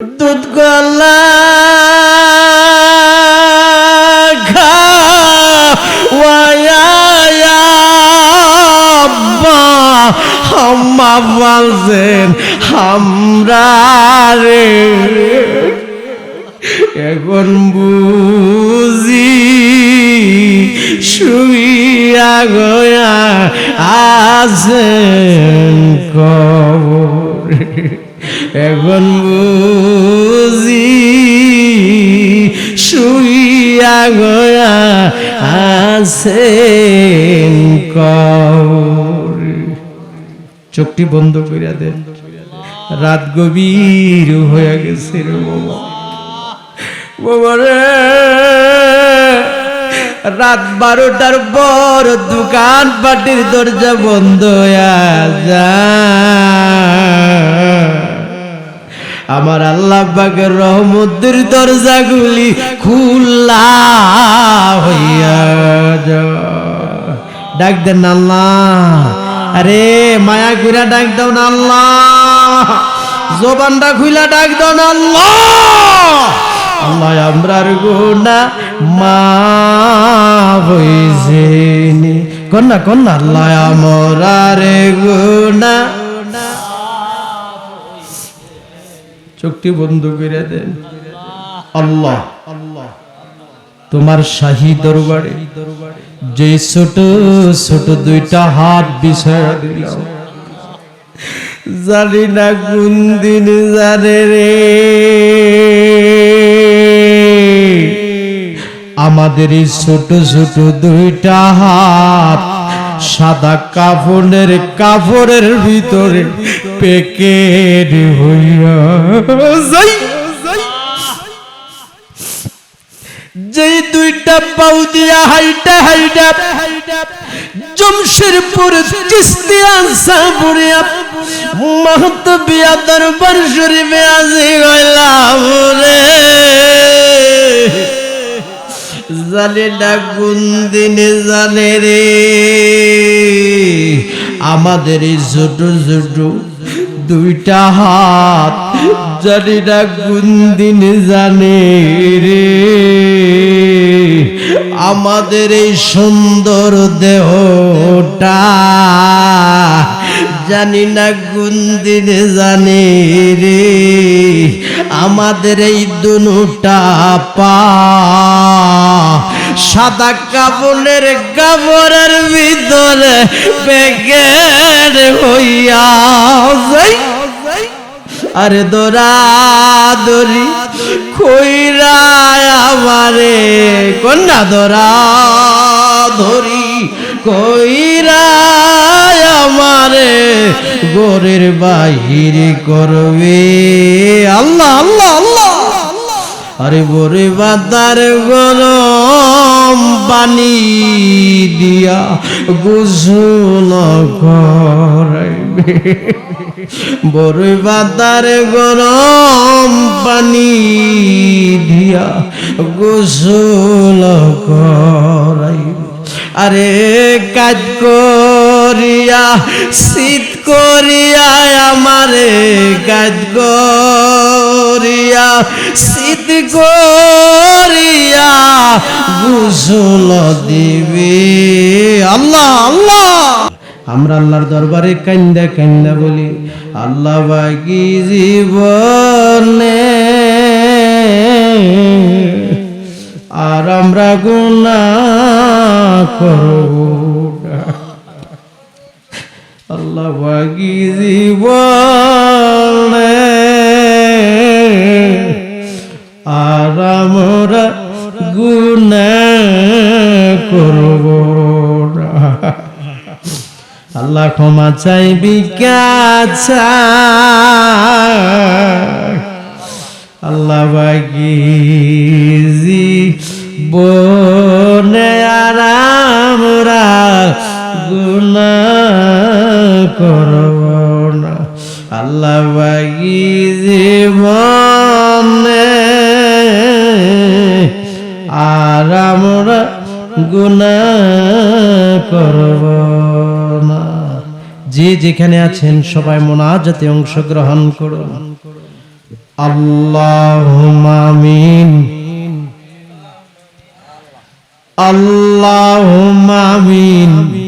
দুধ গলা হাম্মা বলছেন আমরা রে। এখন বুঝি শুইয়া গয়া আছেন কবরে। এখন বুঝি শুইয়া গয়া কবরে। চোখটি বন্ধ করিয়া দেন। রাত গভীর হয়ে গেছে রে বাবা। রে, রাত বারোটার পর দোকান পাটির দরজা বন্ধ হয়ে যায়। আমার আল্লাহ পাকের রহমতের দরজাগুলি খুল্লা হইয়া ডাক দেন আল্লাহ। আরে মায়া ঘুরা ডাক দাও না আল্লাহ। জবানটা খুইলা ডাক দাও না আল্লাহ। আল্লাহ, আমরার গুণা মা কন্যা কন্যা, আল্লাহ, আমরার গুণা চোখটি বন্ধ করে দেন। আল্লাহ। আল্লাহ। তোমার শাহী দরবারে যে ছোট ছোট দুইটা হাত বিছায়া দিলাম। জানি না কোন দিন জানে রে। আমাদের এই ছোট ছোট দুইটা হাত সাদা কাফনের কাপড়ের ভিতরে পেকেট হইয়া যাই। যে দুইটা পাউ দিয়া হাইটা হাইটা জমশেরপুর চিস্তিয়া সাপুরিয়া মহত বিয়া দরবার শরীফে আজি গইলাম রে। জানে না কোন দিনে জানে রে। আমাদের ছোট ছোট দুইটা হাত জানি না কোন দিনে জানে রে। আমাদের এই সুন্দর দেহটা জানি না কোন দিনে জানে রে, আমাদের এই দুটা পা। সাদা কাপড়ের কাপড়ের ভিতরে বেগের হইয়া আরে দোরা দরি কইরা আমারে, কন্যা দোরা ধরি কইরা আমারে, গোরের বাহিরে করবে। আল্লাহ আল্লাহ আল্লাহ। আরে বরে বাদার গরম পানি দিয়া গোসল করাইবে। বরে বাদার গরম পানি দিয়া গোসল করাইবে। আরে কাজ করিয়া, শীত করিয়া আমারে কাজ করিয়া, শীত করিয়া গুসল দিবে। আল্লাহ আল্লাহ! আমরা আল্লাহর দরবারে কান্দা কান্দা বলি, আল্লাহ বাকি জীবনে। আর আমরা গুণা করব। আল্লাহ বাকি জীবনে আর আমরা গুণা করব আল্লাহ ক্ষমা চাইবি কাছা আল্লাহ বাকি বনে আরামরা গুনা করব না। আল্লাহ বাগি জীবনে আর আমরা গুণা করব না। যে যেখানে আছেন সবাই মোনাজাতে অংশগ্রহণ করুন। আল্লাহ মামিন আল্লাহ মামিন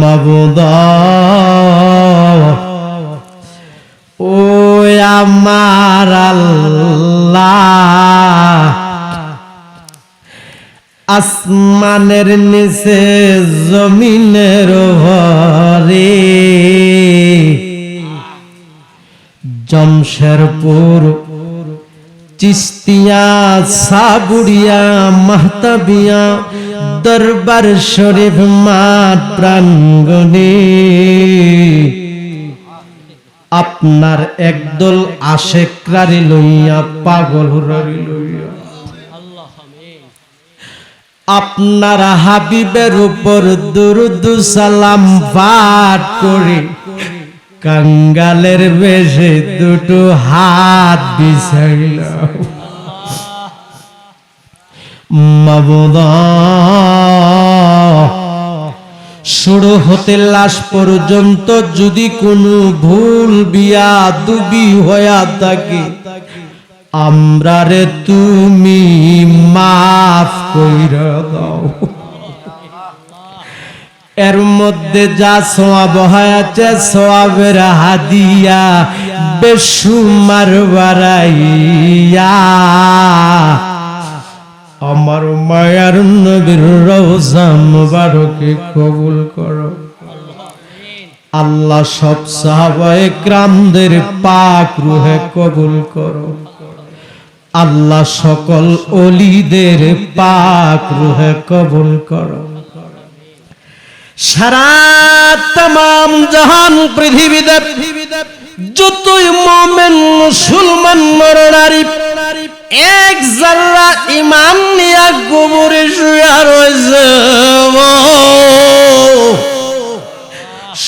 মাবুদা। ও আমার আল্লাহ আসমানের নিচে জমিনের ভরে জমশেরপুর চিস্তিয়া সাবুড়িয়া মাহতাবিয়া দরবার শরীফ মাঠ প্রাঙ্গণে। আপনার একদল আশেকরারি লইয়া পাগল লইয়া আপনার হাবিবের উপর দুরুদ সালাম পাঠ করে। কাঙ্গালের বেশে দুটো হাত বিছাইলাম। শুরু হতে লাশ পর্যন্ত যদি কোনো ভুল বিয়া দুবি হইয়া থাকে, আমরা রে তুমি মাফ কইরা দাও। এর মধ্যে যা সোয়াব হয়েছে, সোয়াবের হাদিয়া বেসুমার বাড়াইয়া আমার মায়ার নবীর রওজা মুবারকে কবুল করো। আল্লাহ সব সাহাবায়ে ক্রামদের পাক রুহে কবুল করো। আল্লাহ সকল অলিদের পাক রুহে কবুল করো। সারা তাম জাহান পৃথিবীতে যতই মোমেন মুসলমান নরনারী এক জাল্লা ইমান নিয়া গোবরে শুয়া রয়েছে।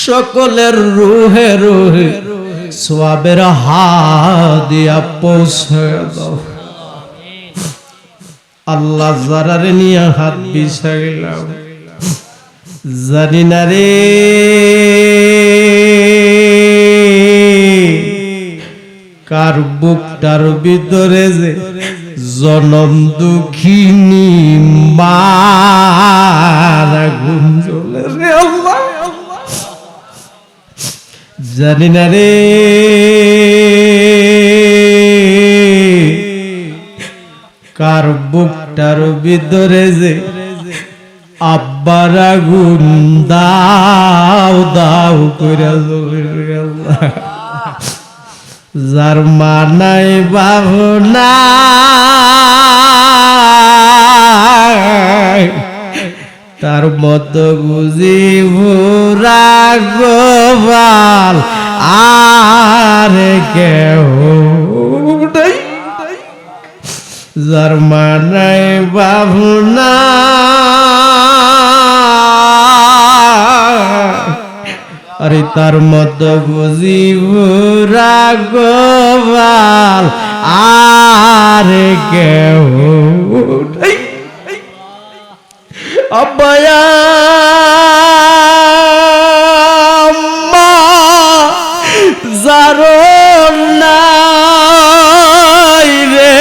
সকলের রুহে রুহে সোয়াবের হাদিয়া পৌঁছে আল্লাহ যারারে নিয়ে হাত বিছাইলাম। জানি না রে। কার বুকটার ভিতরে যে জনম আল্লাহ। জানি না রে। কার বুকটার ভিতরে যে আব্বার আগুন, দাও দাও করে আল্লাহ। যার মানাই বাহনা। তার মত বুঝি ভোরা গোপাল আর কেউ যার মানাই বাবুনা আরে তার মত বুঝিব রাগবাল আর কেউ। অব্বয়া নাই রে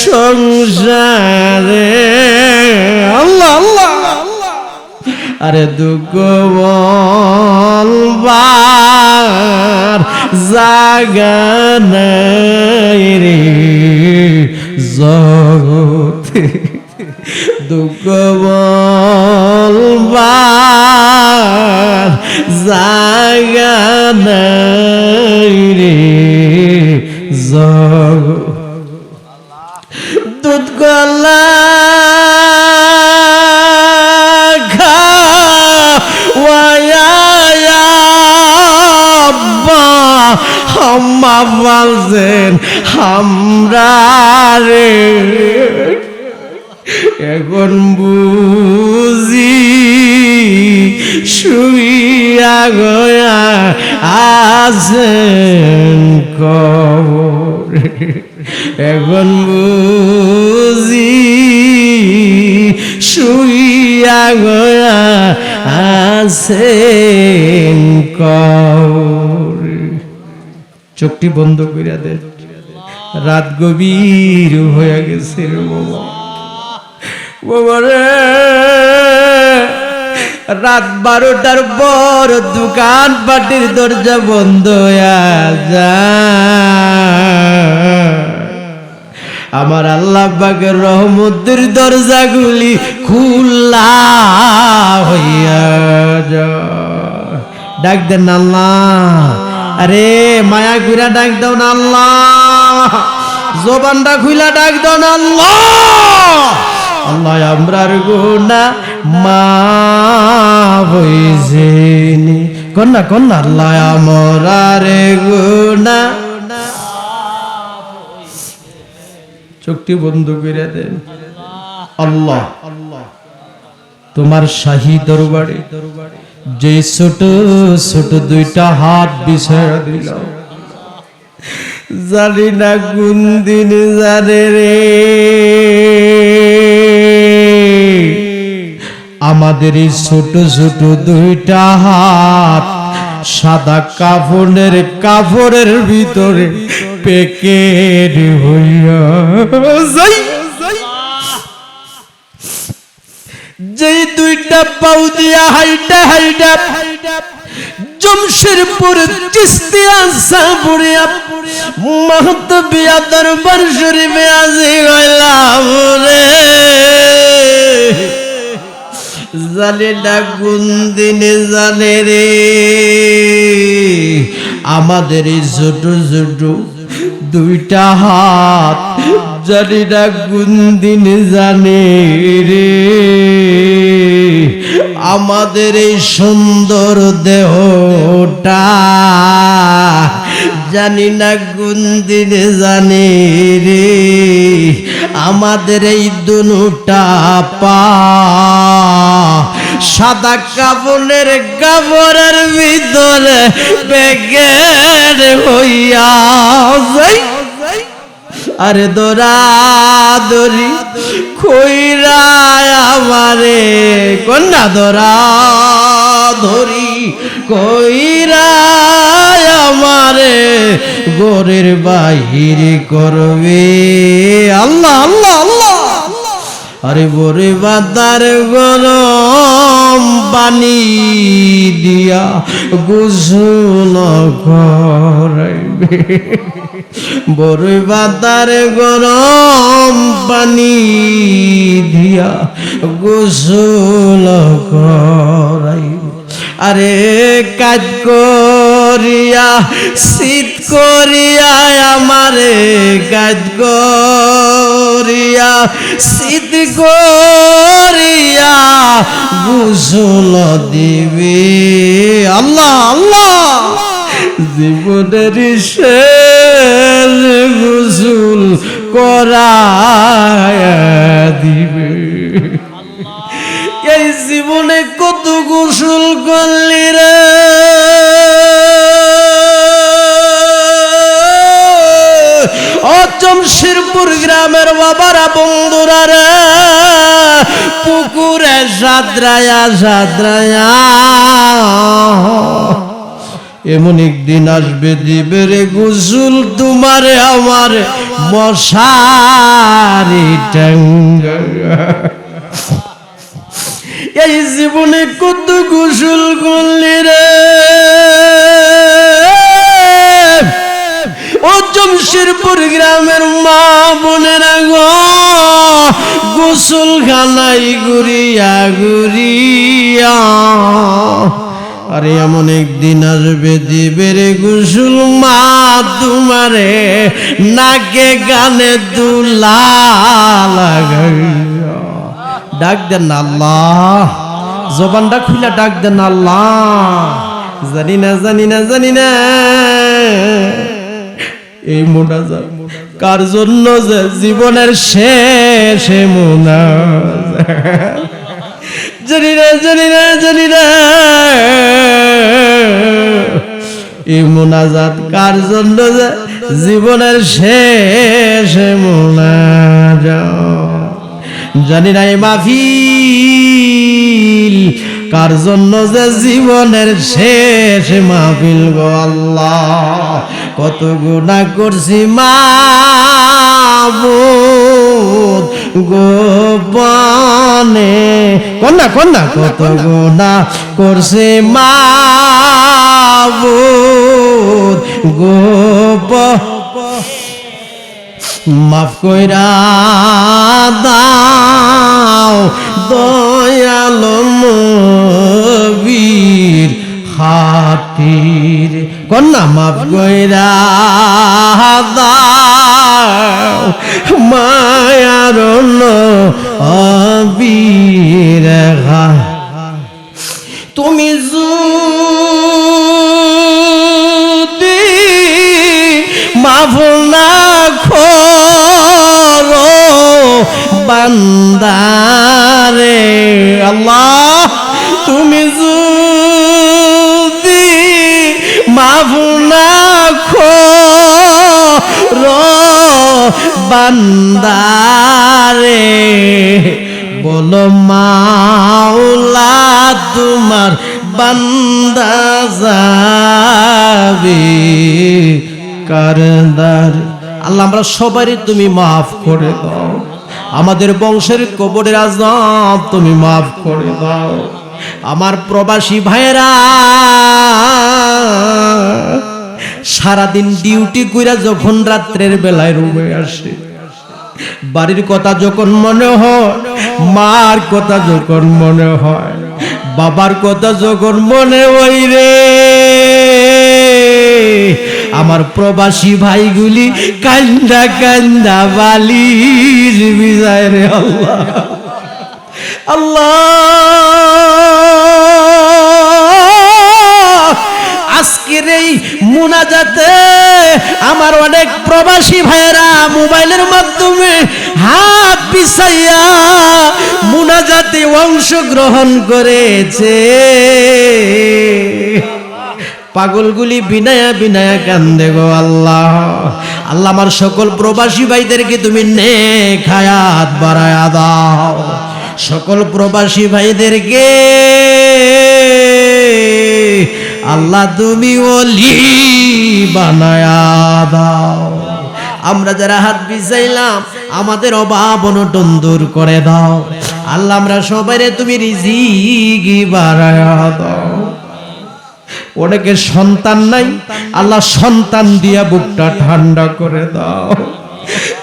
সংসারে আল্লাহ আরে দুঃখ বলবার জাগা নাই রে। জগতে দুঃখ বলবার জাগা নাই রে। জগ বলছেন আমরা এখন বুঝি শুইয়া গয়া আছেন কবর। এখন বুঝি শুইয়া গয়া আছেন কবর। চোখটি বন্ধ করিয়া দেন রাত গভীর হয়ে গেছে রাত বারোটার পর দোকান পাটির দরজা বন্ধ হয়ে আমার আল্লাহ পাকের রহমতের দরজাগুলি খোলা হইয়া ডাক দেন আল্লাহ আরে মায়া ঘুরা ডাক দাও না আল্লাহ। জবানটা খুইলা ডাক দাও না আল্লাহ। আল্লাহ, আমরার গুনা মা বইছেনি কন্যা কন্যা, আল্লাহ, আমরার গুনা চোখটি বন্ধ করে দেন। আল্লাহ তোমার শাহী দরবারে দরবারে যে ছোট ছোট দুইটা হাত বিষয় দিল। জানি না কোন দিন জানে রে। আমাদের এই ছোট ছোট দুইটা হাত সাদা কাফনের কাপড়ের ভিতরে পেকেট হইয়া যাই। যে দুইটা পাউ দিয়া হাইটা হাইটা জমশেরপুর চিস্তিয়া সাপুরিয়া মহত বিয়া দরবার শরীফে আজি গইলাম রে। না কোন দিনে জানে রে। আমাদের এই ছোট ছোট দুইটা হাত জানি না কোন দিনে জানে রে। আমাদের এই সুন্দর দেহটা জানি না কোন দিনে জানে রে। আমাদের এই দুটা পা সাদা কাপড়ের কাপড়ের ভিতরে বেগের হইয়া আরে দোরা দরি আমারে, কন্যা দোরা ধরি কইরা আমারে, গোরের বাহিরে করবে। আল্লাহ আল্লাহ আল্লাহ। আরে বরে বাদার গরম পানি দিয়া গোসল করাইবে। বরে বাদার গরম পানি দিয়া গোসল করাইবে। আরে কাজ করিয়া, শীত করিয়া আমারে কাজ করিয়া শীত করিয়া গুসল দিবি। আল্লাহ আল্লাহ! জীবনের শেষ গুসুল করা দিবে। এই জীবনে কত গোসল করলি গ্রামের বাবারা বন্ধুরা রে, পুকুরে সাদরায়া সাদরায়া এমন একদিন আসবে দিবে রে গুসুল তোমারে আমার মশারি এই জীবনে কত গোসল করলি রে। ও জমশেরপুর গ্রামের মা বোনেরা গো, গোসল খানাই গুরিয়া গুরিয়া আরে এমন একদিন আসবে দিবে রে গোসল মা তোমারে, নাকে গানে ডাক দেন আল্লাহ, জবানটা খুলে ডাক দেন আল্লাহ। জানি না জানি না জানি না। এই মোনাজাত। কার জন্য যে জীবনের শেষ মোনাজাত? জানি না জানি না জানি না। এই মোনাজাত কার জন্য যে জীবনের শেষে মোনাজাত? জানি না এই কার জন্য যে জীবনের শেষ মাহফিল গো আল্লাহ? কত গুণা করছি মা গোপনে। কন্যা কন্যা, কত গুণা করছে মা গোপ মাফ কইরা দাও, দয়াল বীর খাতির। কন্যা মাফ কইরা দাও, মায়ার বীর তুমি যদি মাফ না করো বান্দারে, আল্লাহ, তুমি যদি মাফ না করো বান্দারে, বলো মাওলা, তোমার বান্দা যাবে কারদার। আল্লাহ, আমরা সবারই তুমি মাফ করে দাও। আমাদের বংশের কবরের আজাব তুমি মাফ করে দাও। আমার প্রবাসী ভাইরা সারাদিন ডিউটি কইরা যখন রাত্রের বেলায় রুমে আসে, বাড়ির কথা যখন মনে হয়, মার কথা যখন মনে হয়, বাবার কথা যখন মনে হয় রে। আমার প্রবাসী ভাইগুলি কান্দা কান্দা বালির বিজয় রে আল্লাহ। আল্লাহ। আজকের এই মুনাজাতে আমার অনেক প্রবাসী ভাইয়েরা মোবাইলের মাধ্যমে হাত পিছাইয়া মুনাজাতে অংশগ্রহণ করেছে। পাগলগুলি বিনায়া বিনায়া কান্দে গো আল্লাহ। আল্লাহ আমার সকল প্রবাসী ভাইদেরকে তুমি নে খায়াত বাড়ায়া দাও। সকল প্রবাসী ভাইদেরকে আল্লাহ তুমি ওলি বানায়া দাও। আমরা যারা হাত বিছাইলাম, আমাদের অভাব অনটন দূর করে দাও। আল্লাহ আমরা সবাইরে তুমি রিজিকি বাড়ায়া দাও। অনেকের সন্তান নাই, আল্লাহ সন্তান দিয়া বুকটা ঠান্ডা করে দাও।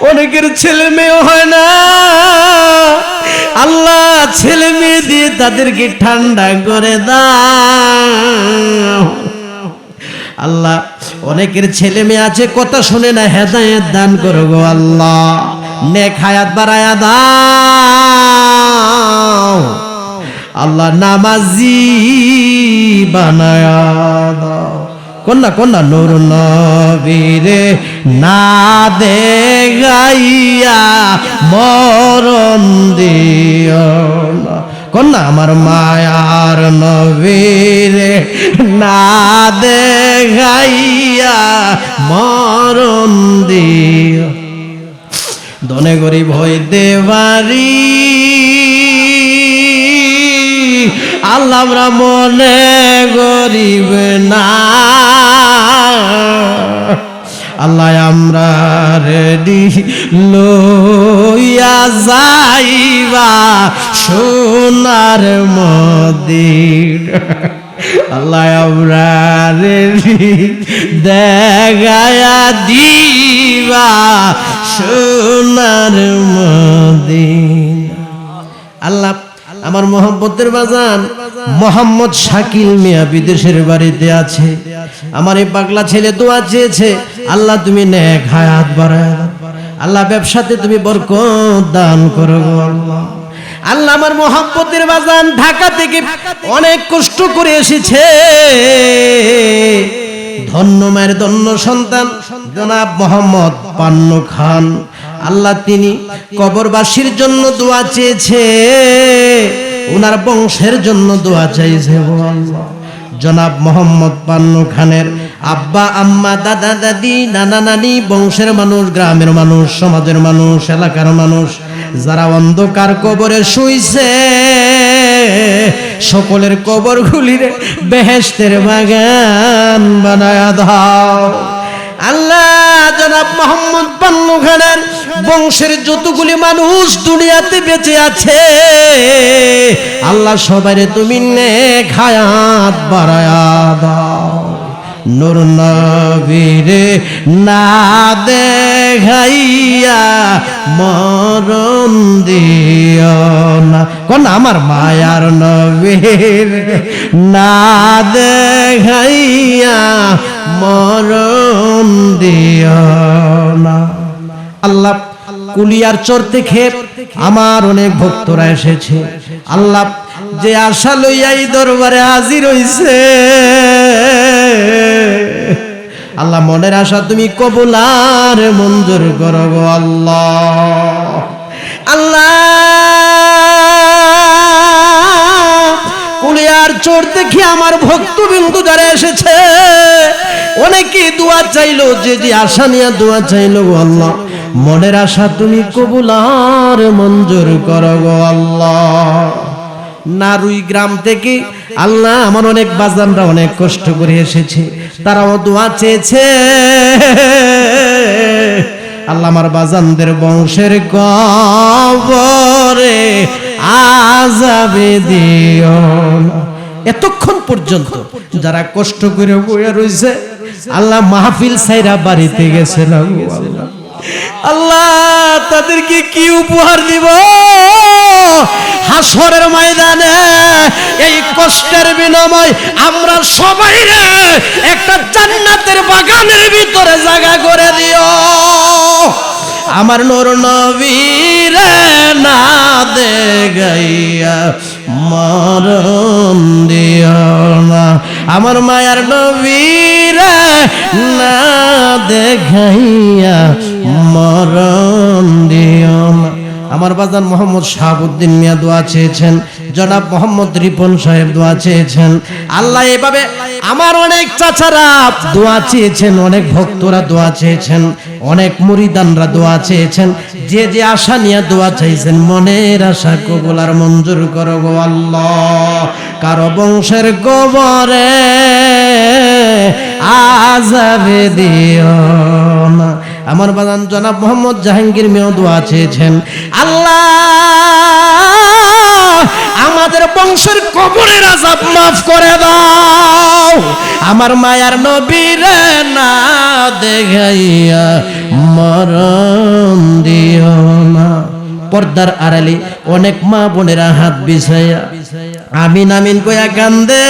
অনেকের ছেলে মেয়ে হয় না। আল্লাহ ছেলে মেয়ে দিয়ে তাদেরকে ঠান্ডা করে দাও। আল্লাহ, অনেকের ছেলে মেয়ে আছে, কথা শুনে না, হেদায়েত দান করো গো আল্লাহ। নেক হায়াত বাড়ায়া দাও। আল্লাহ নামাজি বানায়া দাও। কন্যা কন্যা, নূর নবীরে না দে গাইয়া মরণ দিও না। কন্যা, আমার মায়ার নবীরে না দে গাইয়া মরণ দিও। দনে গরিব হইতে পারি আল্লাহ আমরা মনে গরিব না। আল্লাহ আমরা রেডি লইয়া যাইবা সোনার মদির। আল্লাহ আমরা রেডি দেখায়া দিবা সোনার মদির। আল্লাহ আমার মোহাম্মতের বাজান মোহাম্মদ শাকিল মিয়া বিদেশের বাড়িতে আছে। আমার এই পাগলা ছেলে দোয়া চেয়েছে, আল্লাহ তুমি নেক হায়াত বাড়ায় আল্লাহ ব্যবসাতে তুমি বরকত দান করো আল্লাহ। আল্লাহ আমার মোহাম্মতের বাজান ঢাকা থেকে অনেক কষ্ট করে এসেছে। ধন্য মায়ের ধন্য সন্তান জনাব মোহাম্মদ পান্ন খান। আল্লাহ তিনি কবরবাসীর জন্য দোয়া চেয়েছে। ওনার বংশের জন্য দোয়া চাইছে জনাব মোহাম্মদ পান্নু খানের আব্বা, আম্মা, দাদা, দাদি, নানা, নানি, বংশের মানুষ, গ্রামের মানুষ, সমাজের মানুষ, এলাকার মানুষ, যারা অন্ধকার কবরে শুইছে, সকলের কবর গুলিরে বেহেস্তের বাগান বানায় দাও। আল্লাহ জনাব মোহাম্মদ পান্নু খানের বংশের যতগুলি মানুষ দুনিয়াতে বেঁচে আছে, আল্লাহ সবাই তুমি নেক হায়াত বাড়ায়া দাও। নূর নবীরে না দেখাইয়া মরণ দিও না। কোন আমার মায়ার নবীর না দেখাইয়া মরণ দিও না। আল্লাহ কুলিয়ার চর থেকে আমার অনেক ভক্তরা এসেছে। আল্লাহ যে আশা লইয়া দরবারে হাজির হইছে। আল্লাহ মনের আশা তুমি কবুলার মঞ্জুর করো গো আল্লাহ। আল্লাহ। কুলিয়ার চোর দেখি আমার ভক্তবিন্দু যারা এসেছে অনেকে দোয়া চাইলো, যে যে আশা নিয়ে দোয়া চাইলো গো আল্লাহ। মনের আশা তুমি কবুলার মঞ্জুর করো গো আল্লাহ। নারুই গ্রাম থেকে আল্লাহ আমার অনেক বাজানরা অনেক কষ্ট করে এসেছে, তারাও দোয়া চেয়েছে। আল্লাহ আমার বাজানদের বংশের কবরে আজাবে দিও এতক্ষণ পর্যন্ত যারা কষ্ট করে বইয়া রয়েছে আল্লাহ মাহফিল সাইরা বাড়িতে গেছে না আল্লাহ। আল্লাহ, তাদেরকে কি উপহার দিব? হাসরের ময়দানে এই কষ্টের বিনিময় আমরা সবাই রে একটা জান্নাতের বাগানের ভিতরে জায়গা করে দিও। আমার নূর নবীর না দে গাইয়া মরণ দিও না। আমার মায়ার নবীর না দেখাইয়া মরণ দিও আমার বাজান মোহাম্মদ শাহাবুদ্দিন মিয়া দোয়া চেয়েছেন। জনাব মোহাম্মদ রিপন সাহেব দোয়া চেয়েছেন। আল্লাহ এভাবে আমার অনেক চাচারা দোয়া চেয়েছেন, অনেক ভক্তরা দোয়া চেয়েছেন, অনেক মুরিদানরা দোয়া চেয়েছেন। যে যে আশা নিয়ে দোয়া চাইছেন, মনের আশা কবুল আর মঞ্জুর করো গো আল্লাহ। কারও বংশের গোবরে আজাবে দিও না। আমার বাদান জনাব মোহাম্মদ জাহাঙ্গীর মেয়েও দোয়া চেয়েছেন। আল্লাহ, আমাদের বংশের কবরের আজাব মাফ করে দাও। আমার মায়ার নবীর না দেখাইয়া মরণ দিও না। পর্দার আড়ালে অনেক মা বোনেরা হাত বিছাইয়া আমিন আমিন কয়া কান্দে।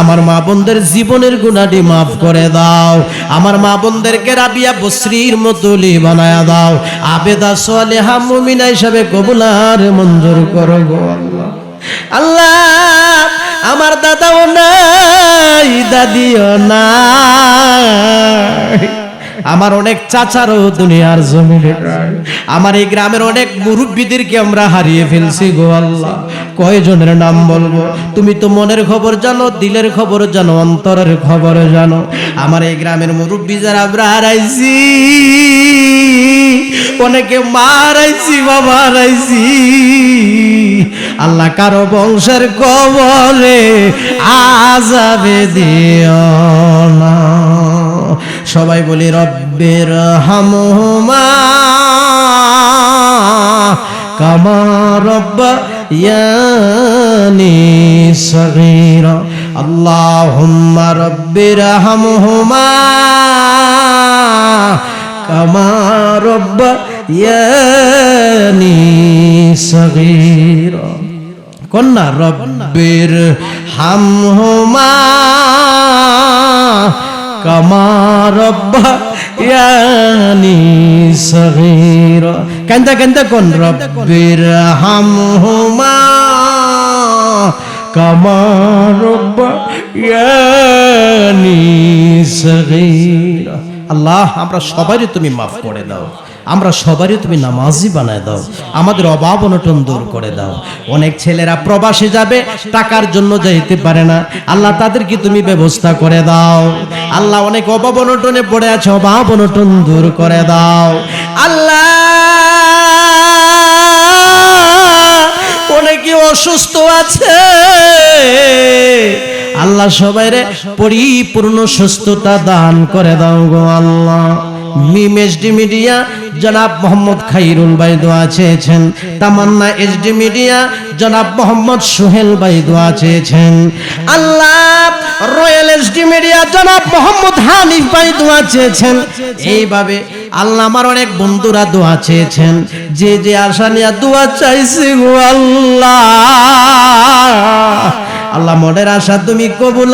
আমার মা বোনদের জীবনের গুণাটি মাফ করে দাও। আমার মা বোনদেরকে রাবিয়া বশ্রীর মতলি বানায়া দাও। আবেদা সোয়ালেহা মুমিনা হিসাবে কবুলার মঞ্জুর করো আল্লাহ। আল্লাহ, আমার দাদাও নাই, দাদিও নাই। আমার অনেক চাচারও দুনিয়ার জমিনে। আমার এই গ্রামের অনেক মুরব্বীদেরকে আমরা হারিয়ে ফেলছি গো আল্লাহ। কয়জনের নাম বলব? তুমি তো মনের খবর জানো, দিলের খবর জানো, অন্তরের খবর জানো। আমার এই গ্রামের মুরব্বী যারা আমরা হারাইছি, অনেকে মারাইছি, বাবা হারাইছি। আল্লাহ কারও বংশের কবরে আজাবে দিও না। সবাই বলি রব্বের হামহুমা কামা রব্বা ইয়ানি সগীরা, আল্লাহুম্মা রব্বির হামহুমা কামা রব্বা ইয়ানি সগীরা। কন্যা রব্বির হামহুমা কামারব্বা ইয়ানি সগীর। কেন্দা কেন্দা কোন রব্বির হাম হুমা কামারব্বা ইয়ানি সগীর। আল্লাহ, আমরা সবারই তুমি মাফ করে দাও। আমরা সবারই তুমি নামাজি বানায় দাও। আমাদের অভাব অনটন দূর করে দাও। অনেক ছেলেরা প্রবাসে যাবে, টাকার জন্য যাইতে পারে না। আল্লাহ তাদেরকে তুমি ব্যবস্থা করে দাও। আল্লাহ অনেক অভাব অনটনে পড়ে আছে, অভাব অনটন দূর করে দাও। আল্লাহ অনেকে অসুস্থ আছে। আল্লাহ সবাইরে পরিপূর্ণ সুস্থতা দান করে দাও গো আল্লাহ। মিম এসডি মিডিয়া জনাব মোহাম্মদ খাইরুল ভাই দোয়া চেয়েছেন। তামান্না এসডি মিডিয়া জনাব মোহাম্মদ সোহেল ভাই দোয়া চেয়েছেন। আল্লাহ রয়্যাল এসডি মিডিয়া জনাব মোহাম্মদ হানিফ ভাই দোয়া চেয়েছেন। এইভাবে আল্লাহ আমার অনেক বন্ধুরা দোয়া চেয়েছেন। যে যে আশা নিয়ে দোয়া চাইছি গো আল্লাহ। আল্লাহ মনের আশা তুমি কবুল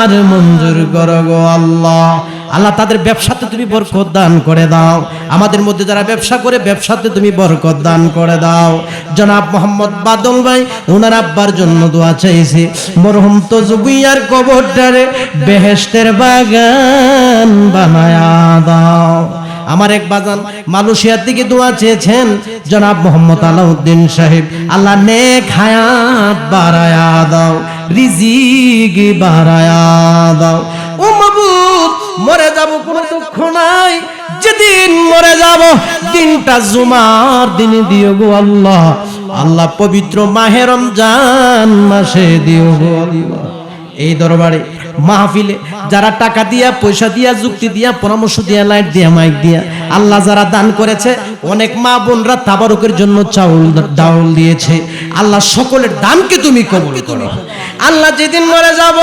আর মঞ্জুর করো গো আল্লাহ। আল্লাহ তাদের ব্যবসাতে তুমি বরকত দান করে দাও। আমাদের মধ্যে যারা ব্যবসা করে, ব্যবসাতে তুমি বরকত দান করে দাও। জনাব মোহাম্মদ বাদল ভাই ওনার আব্বার জন্য দোয়া চাইছি। মরহুম তো জুবিয়ার কবরটারে বেহেস্তের বাগান বানায়া দাও। আমার এক বাজান মালয়েশিয়ার দিকে দোয়া চেয়েছেন, জনাব মোহাম্মদ আলাউদ্দিন সাহেব। আল্লাহ নেক হায়াত বাড়ায়া দাও, রিজিক বাড়ায়া দাও। ও মাবুদ মরে যাব কোনো দুঃখ নাই। যেদিন মরে যাব, দিনটা জুমার দিন দিও গো আল্লাহ। আল্লাহ পবিত্র মাহে রমজান মাসে দিও গো আল্লাহ। এই দরবারে মাহফিলে যারা টাকা দিয়া, পয়সা দিয়া, যুক্তি দিয়া, পরামর্শ দিয়া, লাইট দিয়া, মাইক দিয়া, আল্লাহ যারা দান করেছে অনেক মা বোনরা তাবারকের জন্য চাউল ডাউল দিয়েছে। আল্লাহ সকলের দানকে তুমি কবুল করো। আল্লাহ যেদিন মরে যাব,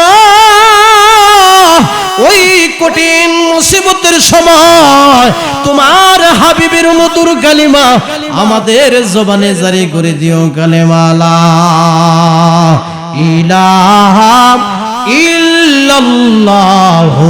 ওই কঠিন মুসিবতের সময় তোমার হাবিবের মধুর কালিমা আমাদের জবানে জারি করে দিও কালেমালা। ইলাহা ইল্লাল্লাহু